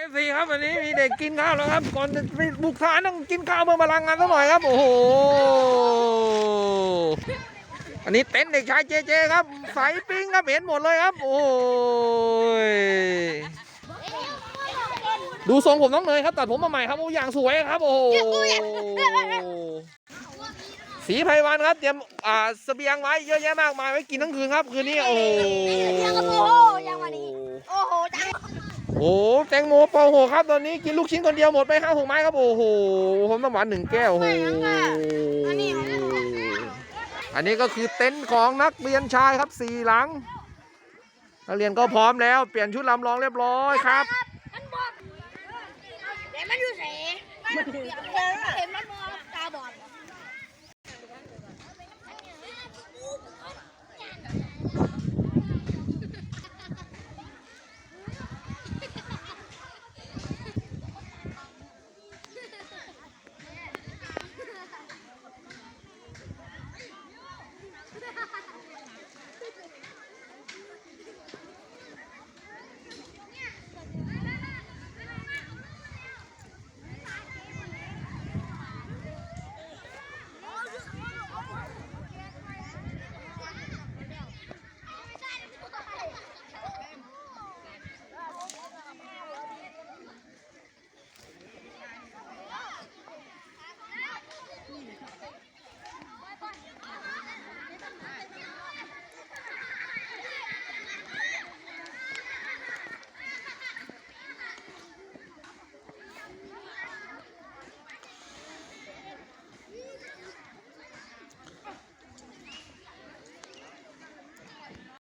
เอฟซีครับวันนี้มีเด็กกินข้าวแล้วครับ ก่อนจะบุกฐานต้องกินข้าวเพื่อพลังงานสักหน่อยครับโอ้โหอันนี้เต็นท์เด็กชายเจเจครับใสปิ้งครับเห็นหมดเลยครับ โอ้ยดูทรงผมน้องเนยครับตัดผมมาใหม่ครับโอ้อย่างสวยครับ โอ้โหสีไพวันครับเตรียมอ่าเสบียงไว้เยอะแยะมากมายไว้กินทั้งคืนครับคืนนี้โอ้ โอ้โหแตงโมเปาโหครับตอนนี้กินลูกชิ้นคนเดียวหมดไปห้าหกไม้ครับโอ้โหผมน้ำหวานหนึ่งแก้วโอ้โหอันนี้ก็คือเต็นท์ของนักเรียนชายครับสี่หลัง นักเรียนก็พร้อมแล้วเปลี่ยนชุดลำลองเรียบร้อยครับมันอยวมันอยู่เสมันเห็นมันมองตาบอด